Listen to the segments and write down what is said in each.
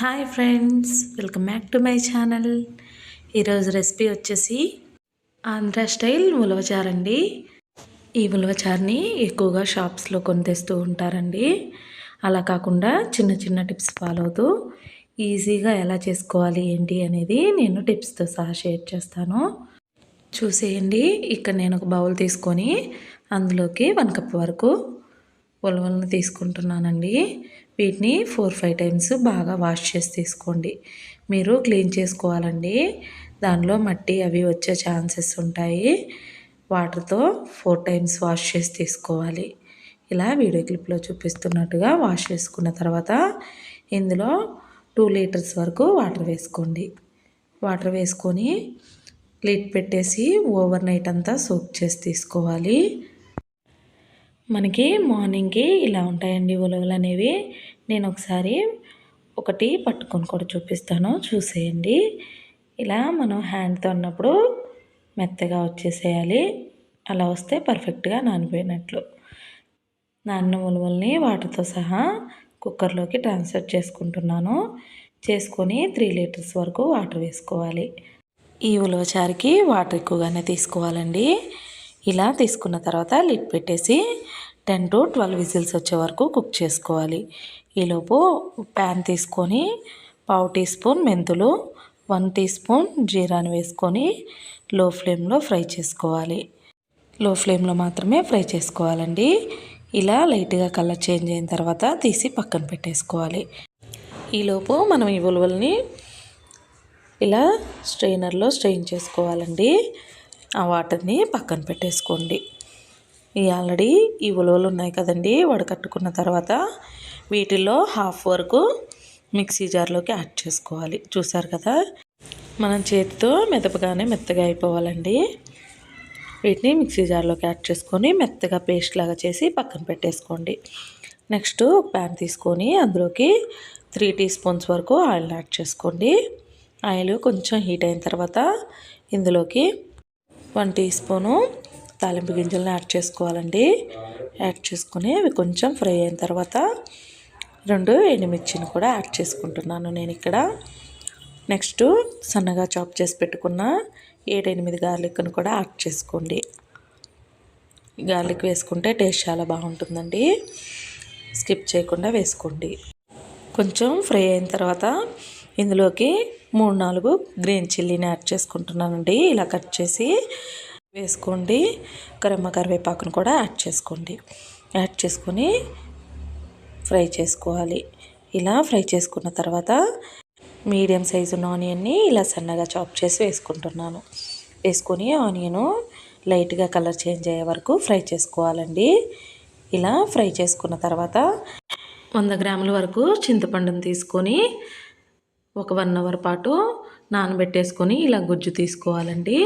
Hi friends welcome back to my channel. ఈరోజు recipe వచ్చేసి Andhra style ఉలవచారండి ఈ ఉలవచారుని ఎక్కువగా షాప్స్లో కొని తెస్తూ ఉంటారండి. అలా కాకుండా చిన్న చిన్న టిప్స్ ఫాలో అవుతూ ఈజీగా ఎలా చేసుకోవాలి ఏంటి అనేది నేను టిప్స్తో సహా షేర్ చేస్తాను. చూసేయండి ఇక్కడ నేను ఒక బౌల్ తీసుకొని అందులోకి వన్ కప్ వరకు ఉలవలను తీసుకుంటున్నానండి. వీటిని ఫోర్ ఫైవ్ టైమ్స్ బాగా వాష్ చేసి తీసుకోండి. మీరు క్లీన్ చేసుకోవాలండి. దానిలో మట్టి అవి వచ్చే ఛాన్సెస్ ఉంటాయి. వాటర్తో ఫోర్ టైమ్స్ వాష్ చేసి తీసుకోవాలి. ఇలా వీడియో క్లిప్లో చూపిస్తున్నట్టుగా వాష్ చేసుకున్న తర్వాత ఇందులో టూ లీటర్స్ వరకు వాటర్ వేసుకోండి. వాటర్ వేసుకొని లిడ్ పెట్టేసి ఓవర్ నైట్ అంతా సోక్ చేసి తీసుకోవాలి. మనకి మార్నింగ్కి ఇలా ఉంటాయండి ఉలవలు అనేవి. నేను ఒకసారి ఒకటి పట్టుకొని కూడా చూపిస్తాను. చూసేయండి. ఇలా మనం హ్యాండ్తో అన్నప్పుడు మెత్తగా వచ్చేసేయాలి. అలా వస్తే పర్ఫెక్ట్గా నానిపోయినట్లు. నాన్న ఉలవల్ని వాటర్తో సహా కుక్కర్లోకి ట్రాన్స్ఫర్ చేసుకుంటున్నాను. చేసుకొని త్రీ లీటర్స్ వరకు వాటర్ వేసుకోవాలి. ఈ ఉలవచారికి వాటర్ ఎక్కువగానే తీసుకోవాలండి. ఇలా తీసుకున్న తర్వాత లిడ్ పెట్టేసి టెన్ టు ట్వెల్వ్ విజిల్స్ వచ్చే వరకు కుక్ చేసుకోవాలి. ఈలోపు ప్యాన్ తీసుకొని పావు టీ స్పూన్ మెంతులు వన్ టీ స్పూన్ జీరాని వేసుకొని లో ఫ్లేమ్లో ఫ్రై చేసుకోవాలి. లో ఫ్లేమ్లో మాత్రమే ఫ్రై చేసుకోవాలండి. ఇలా లైట్గా కలర్ చేంజ్ అయిన తర్వాత తీసి పక్కన పెట్టేసుకోవాలి. ఈలోపు మనం ఈ ఉలువల్ని ఇలా స్ట్రెయినర్లో స్ట్రెయిన్ చేసుకోవాలండి. ఆ వాటర్ని పక్కన పెట్టేసుకోండి. ఈ ఆల్రెడీ ఈ ఉలవలు ఉన్నాయి కదండి వడకట్టుకున్న తర్వాత వీటిల్లో హాఫ్ వరకు మిక్సీ జార్లోకి యాడ్ చేసుకోవాలి. చూసారు కదా మనం చేతితో మెదపగానే మెత్తగా అయిపోవాలండి. వీటిని మిక్సీ జార్లోకి యాడ్ చేసుకొని మెత్తగా పేస్ట్ లాగా చేసి పక్కన పెట్టేసుకోండి. నెక్స్ట్ ఒక ప్యాన్ తీసుకొని అందులోకి త్రీ టీ స్పూన్స్ వరకు ఆయిల్ యాడ్ చేసుకోండి. ఆయిల్ కొంచెం హీట్ అయిన తర్వాత ఇందులోకి వన్ టీ స్పూను తాలింపు గింజలను యాడ్ చేసుకోవాలండి. యాడ్ చేసుకుని అవి కొంచెం ఫ్రై అయిన తర్వాత రెండు ఎండుమిర్చిని కూడా యాడ్ చేసుకుంటున్నాను నేను ఇక్కడ. నెక్స్ట్ సన్నగా చాప్ చేసి పెట్టుకున్న ఏడెనిమిది గార్లిక్ను కూడా యాడ్ చేసుకోండి. గార్లిక్ వేసుకుంటే టేస్ట్ చాలా బాగుంటుందండి. స్కిప్ చేయకుండా వేసుకోండి. కొంచెం ఫ్రై అయిన తర్వాత ఇందులోకి మూడు నాలుగు గ్రీన్ చిల్లీని యాడ్ చేసుకుంటున్నానండి. ఇలా కట్ చేసి వేసుకోండి. కరమ్మ కరివేపాకును కూడా యాడ్ చేసుకోండి. యాడ్ చేసుకొని ఫ్రై చేసుకోవాలి. ఇలా ఫ్రై చేసుకున్న తర్వాత మీడియం సైజు ఆనియన్ని ఇలా సన్నగా చాప్ చేసి వేసుకుంటున్నాను. వేసుకొని ఆనియను లైట్గా కలర్ చేంజ్ అయ్యే వరకు ఫ్రై చేసుకోవాలండి. ఇలా ఫ్రై చేసుకున్న తర్వాత వంద గ్రాముల వరకు చింతపండును తీసుకొని ఒక వన్ అవర్ పాటు నానబెట్టేసుకొని ఇలా గుజ్జు తీసుకోవాలండి.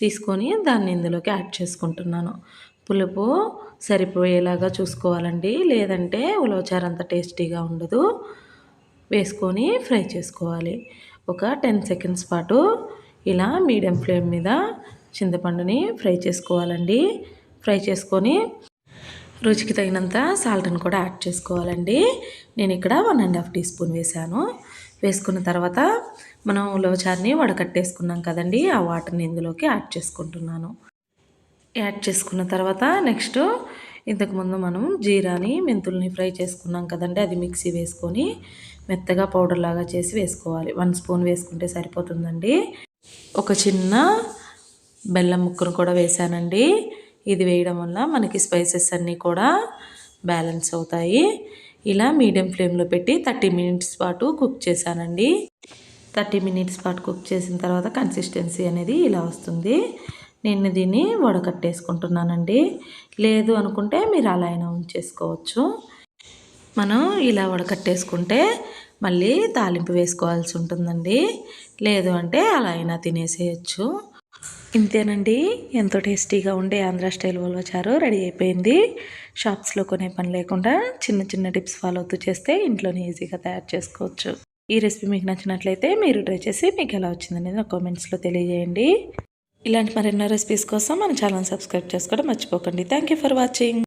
తీసుకొని దాన్ని ఇందులోకి యాడ్ చేసుకుంటున్నాను. పులుపు సరిపోయేలాగా చూసుకోవాలండి. లేదంటే ఉలవచారు అంత టేస్టీగా ఉండదు. వేసుకొని ఫ్రై చేసుకోవాలి. ఒక టెన్ సెకండ్స్ పాటు ఇలా మీడియం ఫ్లేమ్ మీద చింతపండుని ఫ్రై చేసుకోవాలండి. ఫ్రై చేసుకొని రుచికి తగినంత సాల్ట్ని కూడా యాడ్ చేసుకోవాలండి. నేను ఇక్కడ one and half teaspoon వేసాను వేసుకున్న తర్వాత మనం ఉలవచారుని వడకట్టేసుకున్నాం కదండి ఆ వాటర్ని ఇందులోకి యాడ్ చేసుకుంటున్నాను. యాడ్ చేసుకున్న తర్వాత నెక్స్ట్ ఇంతకుముందు మనం జీరాని మెంతుల్ని ఫ్రై చేసుకున్నాం కదండి అది మిక్సీ వేసుకొని మెత్తగా పౌడర్ లాగా చేసి వేసుకోవాలి. వన్ స్పూన్ వేసుకుంటే సరిపోతుందండి. ఒక చిన్న బెల్లం ముక్కను కూడా వేసానండి ఇది వేయడం వల్ల మనకి స్పైసెస్ అన్నీ కూడా బ్యాలెన్స్ అవుతాయి. ఇలా మీడియం ఫ్లేమ్లో పెట్టి థర్టీ మినిట్స్ పాటు కుక్ చేశానండి. థర్టీ మినిట్స్ పాటు కుక్ చేసిన తర్వాత కన్సిస్టెన్సీ అనేది ఇలా వస్తుంది. నేను దీన్ని వడకట్టేసుకుంటున్నానండి. లేదు అనుకుంటే మీరు అలా అయినా ఉంచేసుకోవచ్చు. మనం ఇలా వడకట్టేసుకుంటే మళ్ళీ తాలింపు వేసుకోవాల్సి ఉంటుందండి. లేదు అంటే అలా అయినా తినేసేయచ్చు. ఇంతేనండి. ఎంతో టేస్టీగా ఉండే ఆంధ్ర స్టైల్ ఉలవచారు రెడీ అయిపోయింది. షాప్స్లో కొనే పని లేకుండా చిన్న చిన్న టిప్స్ ఫాలో అవుతూ చేస్తే ఇంట్లోనే ఈజీగా తయారు చేసుకోవచ్చు. ఈ రెసిపీ మీకు నచ్చినట్లయితే మీరు ట్రై చేసి మీకు ఎలా వచ్చిందనేది నా కామెంట్స్లో తెలియజేయండి. ఇలాంటి మరెన్నో రెసిపీస్ కోసం మన ఛానల్ సబ్స్క్రైబ్ చేసుకోవడం మర్చిపోకండి. Thank for watching.